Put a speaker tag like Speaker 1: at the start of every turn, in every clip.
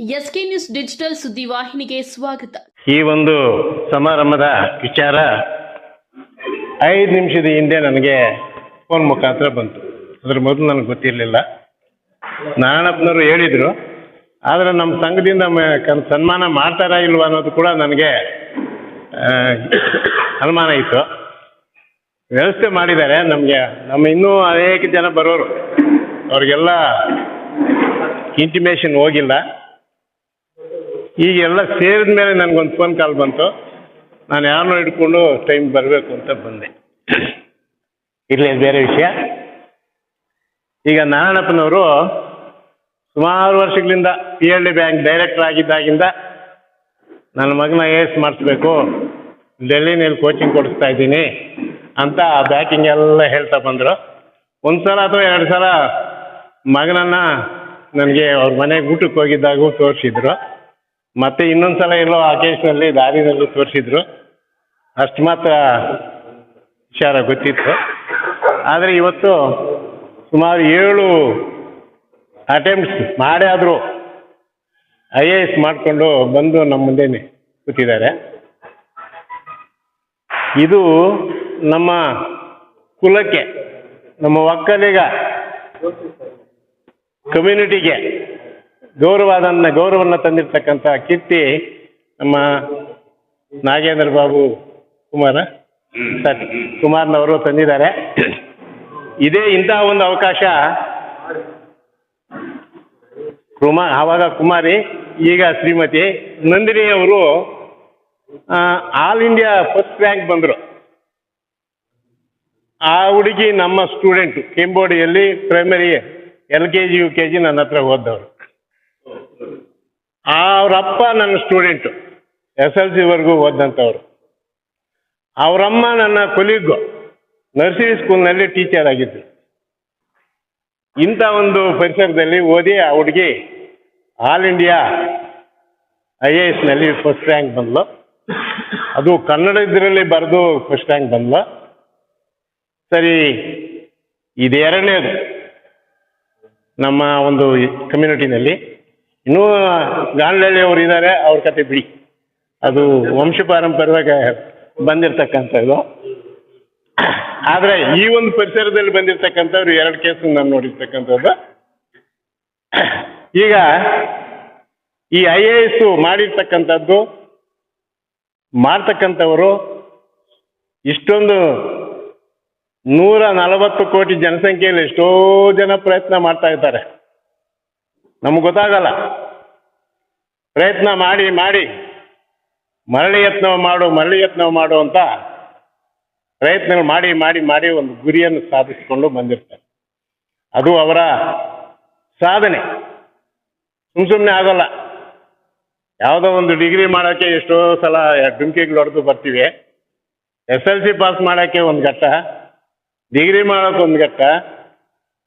Speaker 1: SK news digital ಸುದ್ದಿವಾಹಿನಿಗೆ ಸ್ವಾಗತ.
Speaker 2: ಈ ಒಂದು ಸಮಾರಂಭದ ವಿಚಾರ ಐದು ನಿಮಿಷದ ಹಿಂದೆ ನನಗೆ ಫೋನ್ ಮುಖಾಂತರ ಬಂತು. ಅದ್ರ ಮೊದಲು ನನಗೆ ಗೊತ್ತಿರಲಿಲ್ಲ. ನಾರಾಯಣಪ್ಪನವರು ಹೇಳಿದರು, ಆದರೆ ನಮ್ಮ ಸಂಘದಿಂದ ಸನ್ಮಾನ ಮಾಡ್ತಾರಾ ಇಲ್ವಾ ಅನ್ನೋದು ಕೂಡ ನನಗೆ ಅನುಮಾನ ಇತ್ತು. ವ್ಯವಸ್ಥೆ ಮಾಡಿದ್ದಾರೆ, ನಮಗೆ, ನಮ್ಮ ಇನ್ನೂ ಅನೇಕ ಜನ ಬರೋರು. ಅವ್ರಿಗೆಲ್ಲ ಇಂಟಿಮೇಷನ್ ಹೋಗಿಲ್ಲ. ಈಗ ಎಲ್ಲ ಸೇರಿದ ಮೇಲೆ ನನಗೊಂದು ಫೋನ್ ಕಾಲ್ ಬಂತು. ನಾನು ಯಾರನ್ನೋ ಇಟ್ಕೊಂಡು ಟೈಮ್ ಬರಬೇಕು ಅಂತ ಬಂದೆ. ಇರಲಿ ಬೇರೆ ವಿಷಯ. ಈಗ ನಾರಾಯಣಪ್ಪನವರು ಸುಮಾರು ವರ್ಷಗಳಿಂದ P L D bank director ಆಗಿದ್ದಾಗಿಂದ ನನ್ನ ಮಗನ ಐ ಎಸ್ ಮಾಡಿಸ್ಬೇಕು. ಡೆಲ್ಲಿನಲ್ಲಿ ಕೋಚಿಂಗ್ ಕೊಡಿಸ್ತಾ ಇದ್ದೀನಿ ಅಂತ ಬ್ಯಾಕಿಂಗ್ ಎಲ್ಲ ಹೇಳ್ತಾ ಬಂದರು. ಒಂದು ಸಲ ಅಥವಾ ಎರಡು ಸಲ ಮಗನನ್ನು ನನಗೆ ಅವ್ರ ಮನೆಗೆ ಊಟಕ್ಕೆ ಹೋಗಿದ್ದಾಗೂ ತೋರಿಸಿದ್ರು. ಮತ್ತೆ ಇನ್ನೊಂದು ಸಲ ಎಲ್ಲೋ ಅಕೇಶನಲ್ಲಿ ದಾರಿನಲ್ಲಿ ತೋರಿಸಿದ್ರು. ಅಷ್ಟು ಮಾತ್ರ ವಿಚಾರ ಗೊತ್ತಿತ್ತು. ಆದರೆ ಇವತ್ತು ಸುಮಾರು ಏಳು ಅಟೆಂಪ್ಟ್ಸ್ ಮಾಡೇ ಆದರೂ ಐ ಎ ಎಸ್ ಮಾಡಿಕೊಂಡು ಬಂದು ನಮ್ಮ ಮುಂದೆ ಕೂತಿದ್ದಾರೆ. ಇದು ನಮ್ಮ ಕುಲಕ್ಕೆ, ನಮ್ಮ ಒಕ್ಕಲಿಗ ಕಮ್ಯುನಿಟಿಗೆ ಗೌರವವನ್ನು ತಂದಿರ್ತಕ್ಕಂಥ ಕೀರ್ತಿ ನಮ್ಮ ನಾಗೇಂದ್ರ ಬಾಬು ಕುಮಾರ ಸರಿ, ಕುಮಾರ್ನವರು ತಂದಿದ್ದಾರೆ. ಇದೇ ಇಂತಹ ಒಂದು ಅವಕಾಶ ಕುಮಾರ್ ಆವಾಗ ಕುಮಾರಿ, ಈಗ ಶ್ರೀಮತಿ ನಂದಿನಿ ಅವರು ಆಲ್ ಇಂಡಿಯಾ ಫಸ್ಟ್ ರ್ಯಾಂಕ್ ಬಂದರು. ಆ ಹುಡುಗಿ ನಮ್ಮ student, ಕೆಂಬೋಡಿಯಲ್ಲಿ primary L K G U K G ನನ್ನ ಹತ್ರ ಓದ್ದವರು. ಅವರಪ್ಪ ನನ್ನ ಸ್ಟೂಡೆಂಟು ಎಸ್ ಎಲ್ ಸಿವರೆಗೂ ಓದಂಥವ್ರು ಅವರಮ್ಮ ನನ್ನ ಕೊಲೀಗು. ನರ್ಸರಿ ಸ್ಕೂಲ್ನಲ್ಲಿ ಟೀಚರ್ ಆಗಿದ್ದರು ಇಂಥ ಒಂದು ಪರಿಸರದಲ್ಲಿ ಓದಿ ಆ ಹುಡುಗಿ ಆಲ್ ಇಂಡಿಯಾ ಐ ಎ ಎಸ್ನಲ್ಲಿ ಫಸ್ಟ್ ರ್ಯಾಂಕ್ ಬಂದ್ಲು. ಅದು ಕನ್ನಡ ಇದರಲ್ಲಿ ಬರೆದು ಫಸ್ಟ್ ರ್ಯಾಂಕ್ ಬಂದ್ಲು. ಸರಿ ಇದು ಎರಡನೇದು ನಮ್ಮ ಒಂದು ಕಮ್ಯುನಿಟಿನಲ್ಲಿ ಇನ್ನೂ ಅವರು ಇದ್ದಾರೆ ಅವ್ರ ಕತೆ ಬಿಡಿ. ಅದು ವಂಶ ಪಾರಂಪರ್ಯವಾಗಿ ಬಂದಿರತಕ್ಕಂಥದ್ದು. ಆದರೆ ಈ ಒಂದು ಪರಿಸರದಲ್ಲಿ ಬಂದಿರತಕ್ಕಂಥವ್ರು ಎರಡು ಕೇಸ್ ನಾನು ನೋಡಿರ್ತಕ್ಕಂಥದ್ದು. ಈಗ ಈ ಐ ಎ ಎಸ್ ಮಾಡಿರ್ತಕ್ಕಂಥದ್ದು ಮಾಡ್ತಕ್ಕಂಥವರು ಇಷ್ಟೊಂದು ನೂರ ನಲವತ್ತು ಕೋಟಿ ಜನಸಂಖ್ಯೆಯಲ್ಲಿ ಎಷ್ಟೋ ಜನ ಪ್ರಯತ್ನ ಮಾಡ್ತಾ ಇದ್ದಾರೆ. ನಮ್ಗೆ ಗೊತ್ತಾಗಲ್ಲ. ಪ್ರಯತ್ನ ಮಾಡಿ ಮಾಡಿ. ಮರಳಿ ಯತ್ನ ಮಾಡು, ಮರಳಿ ಯತ್ನ ಮಾಡು ಅಂತ ಪ್ರಯತ್ನಗಳು ಮಾಡಿ ಮಾಡಿ ಮಾಡಿ ಒಂದು ಗುರಿಯನ್ನು ಸಾಧಿಸಿಕೊಂಡು ಬಂದಿರ್ತಾರೆ. ಅದು ಅವರ ಸಾಧನೆ. ಸುಮ್ ಸುಮ್ಮನೆ ಆಗೋಲ್ಲ. ಯಾವುದೋ ಒಂದು ಡಿಗ್ರಿ ಮಾಡೋಕ್ಕೆ ಎಷ್ಟೋ ಸಲ ಡುಮ್ಕಿಗಳು ಹೊಡೆದು ಬರ್ತೀವಿ. ಎಸ್ ಎಲ್ ಸಿ ಪಾಸ್ ಮಾಡೋಕ್ಕೆ ಒಂದು ಘಟ್ಟ, ಡಿಗ್ರಿ ಮಾಡೋಕೆ ಒಂದು ಘಟ್ಟ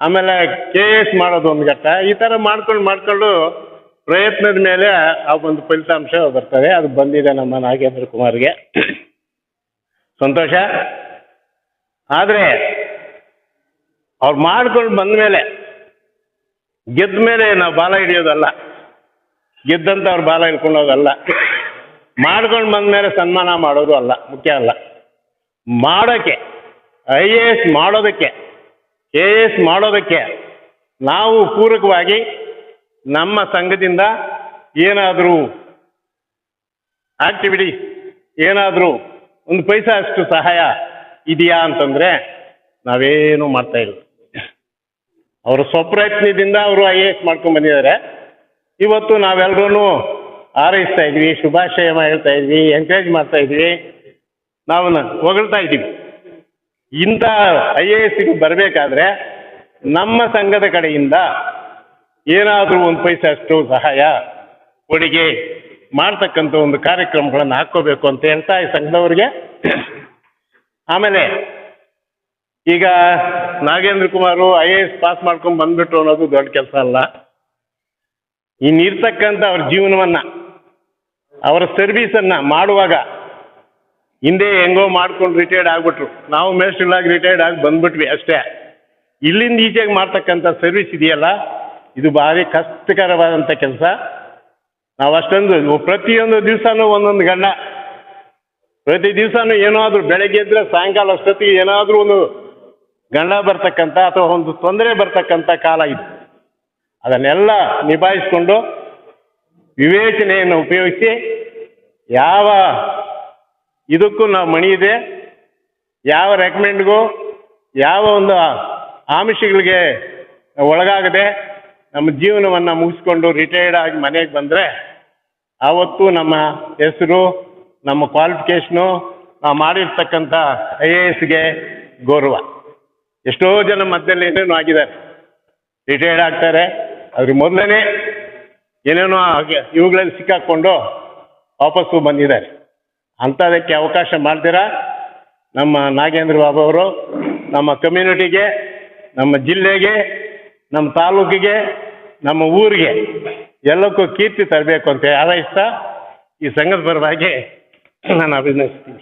Speaker 2: ಆಮೇಲೆ ಕೆ ಎಸ್ ಮಾಡೋದು ಒಂದು ಘಟ್ಟ. ಈ ಥರ ಮಾಡ್ಕೊಂಡು ಮಾಡ್ಕೊಂಡು ಪ್ರಯತ್ನದ ಮೇಲೆ ಆ ಒಂದು ಫಲಿತಾಂಶ ಬರ್ತದೆ. ಅದು ಬಂದಿದೆ ನಮ್ಮ ನಾಗೇಂದ್ರ ಕುಮಾರ್ಗೆ. ಸಂತೋಷ. ಆದರೆ ಅವ್ರು ಮಾಡ್ಕೊಂಡು ಬಂದ ಮೇಲೆ ಗೆದ್ದ ಮೇಲೆ ನಾವು ಬಾಲ ಹಿಡಿಯೋದಲ್ಲ. ಗೆದ್ದಂತ ಅವ್ರು ಬಾಲ ಹಿಡ್ಕೊಂಡೋದಲ್ಲ ಮಾಡ್ಕೊಂಡು ಬಂದ ಮೇಲೆ ಸನ್ಮಾನ ಮಾಡೋದು ಅಲ್ಲ, ಮುಖ್ಯ ಅಲ್ಲ. ಮಾಡೋಕ್ಕೆ ಐ ಎ ಎಸ್ ಮಾಡೋದಕ್ಕೆ ಕೆ ಎ ಎಸ್ ಮಾಡೋದಕ್ಕೆ ನಾವು ಪೂರಕವಾಗಿ ನಮ್ಮ ಸಂಘದಿಂದ ಏನಾದರೂ ಆಕ್ಟಿವಿಟಿ ಏನಾದರೂ ಒಂದು ಪೈಸಾ ಅಷ್ಟು ಸಹಾಯ ಇದೆಯಾ ಅಂತಂದರೆ ನಾವೇನು ಮಾಡ್ತಾ ಇಲ್ಲ. ಅವರು ಸ್ವಪ್ರಯತ್ನದಿಂದ ಅವರು ಐ ಎ ಎಸ್ ಮಾಡ್ಕೊಂಡು ಬಂದಿದ್ದಾರೆ. ಇವತ್ತು ನಾವೆಲ್ಲರೂ ಹಾರೈಸ್ತಾ ಇದ್ವಿ ಶುಭಾಶಯ ಹೇಳ್ತಾ ಇದ್ವಿ ಎಂಕರೇಜ್ ಮಾಡ್ತಾ ಇದ್ವಿ. ನಾವು ಹೊಗಳ್ತಾ ಇದ್ದೀವಿ. ಇಂಥ ಐ ಎ ಎಸ್ಗೆ ಬರಬೇಕಾದ್ರೆ ನಮ್ಮ ಸಂಘದ ಕಡೆಯಿಂದ ಏನಾದರೂ ಒಂದು ಪೈಸೆ ಅಷ್ಟು ಸಹಾಯ, ಕೊಡುಗೆ ಮಾಡ್ತಕ್ಕಂಥ ಒಂದು ಕಾರ್ಯಕ್ರಮಗಳನ್ನು ಹಾಕ್ಕೋಬೇಕು ಅಂತ ಹೇಳ್ತಾ ಈ ಸಂಘದವ್ರಿಗೆ. ಆಮೇಲೆ ಈಗ Nagendra Kumar I A S pass ಮಾಡ್ಕೊಂಡು ಬಂದ್ಬಿಟ್ರು ಅನ್ನೋದು ದೊಡ್ಡ ಕೆಲಸ ಅಲ್ಲ. ಇನ್ನಿರ್ತಕ್ಕಂಥ ಅವ್ರ ಜೀವನವನ್ನು, ಅವರ ಸರ್ವೀಸನ್ನು ಮಾಡುವಾಗ ಹಿಂದೆ ಹೆಂಗೋ ಮಾಡ್ಕೊಂಡು ರಿಟೈರ್ಡ್ ಆಗ್ಬಿಟ್ರು. ನಾವು ಮೇಸ್ಟ್ರಲ್ಲಾಗಿ ರಿಟೈರ್ಡ್ ಆಗಿ ಬಂದ್ಬಿಟ್ವಿ ಅಷ್ಟೇ. ಇಲ್ಲಿಂದ ಈಚೆಗೆ ಮಾಡ್ತಕ್ಕಂಥ ಸರ್ವಿಸ್ ಇದೆಯಲ್ಲ? ಇದು ಭಾರಿ ಕಷ್ಟಕರವಾದಂಥ ಕೆಲಸ. ನಾವು ಅಷ್ಟೊಂದು ಪ್ರತಿಯೊಂದು ದಿವಸನೂ ಒಂದೊಂದು ಗಂಡ. ಪ್ರತಿ ದಿವಸನೂ ಏನಾದರೂ ಬೆಳಗ್ಗೆ ಎದ್ದರೆ ಸಾಯಂಕಾಲ ಅಷ್ಟೊತ್ತಿಗೆ ಏನಾದರೂ ಒಂದು ಗಂಡ ಬರ್ತಕ್ಕಂಥ ಅಥವಾ ಒಂದು ತೊಂದರೆ ಬರ್ತಕ್ಕಂಥ ಕಾಲ ಇದು. ಅದನ್ನೆಲ್ಲ ನಿಭಾಯಿಸ್ಕೊಂಡು ವಿವೇಚನೆಯನ್ನು ಉಪಯೋಗಿಸಿ ಯಾವ ಇದಕ್ಕೂ ನಾವು ಮಣಿ ಇದೆ. ಯಾವ ರೆಕಮೆಂಡ್ಗೂ ಯಾವ ಒಂದು ಆಮಿಷಗಳಿಗೆ ಒಳಗಾಗದೆ ನಮ್ಮ ಜೀವನವನ್ನು ಮುಗಿಸ್ಕೊಂಡು ರಿಟೈರ್ಡ್ ಆಗಿ ಮನೆಗೆ ಬಂದರೆ ಆವತ್ತು ನಮ್ಮ ಹೆಸರು, ನಮ್ಮ ಕ್ವಾಲಿಫಿಕೇಷನು ನಾವು ಮಾಡಿರ್ತಕ್ಕಂಥ ಐ ಎ ಎಸ್ಗೆ ಗೌರವ. ಎಷ್ಟೋ ಜನ ಮಧ್ಯದಲ್ಲಿ ಏನೇನೋ ಆಗಿದ್ದಾರೆ. ರಿಟೈರ್ಡ್ ಆಗ್ತಾರೆ. ಅದ್ರ ಮೊದಲನೇ ಏನೇನೋ ಇವುಗಳಲ್ಲಿ ಸಿಕ್ಕಾಕ್ಕೊಂಡು ವಾಪಸ್ಸು ಬಂದಿದ್ದಾರೆ. ಅಂಥದಕ್ಕೆ ಅವಕಾಶ ಮಾಡ್ತೀರಾ? ನಮ್ಮ ನಾಗೇಂದ್ರ ಬಾಬು ಅವರು, ನಮ್ಮ ಕಮ್ಯುನಿಟಿಗೆ, ನಮ್ಮ ಜಿಲ್ಲೆಗೆ, ನಮ್ಮ ತಾಲೂಕಿಗೆ, ನಮ್ಮ ಊರಿಗೆ ಎಲ್ಲಕ್ಕೂ ಕೀರ್ತಿ ತರಬೇಕು ಅಂತ ಹಾರೈಸ್ತಾ ಈ ಸಂಘದ ಪರವಾಗಿ ನಾನು ಅಭಿನಯಿಸ್ತೀನಿ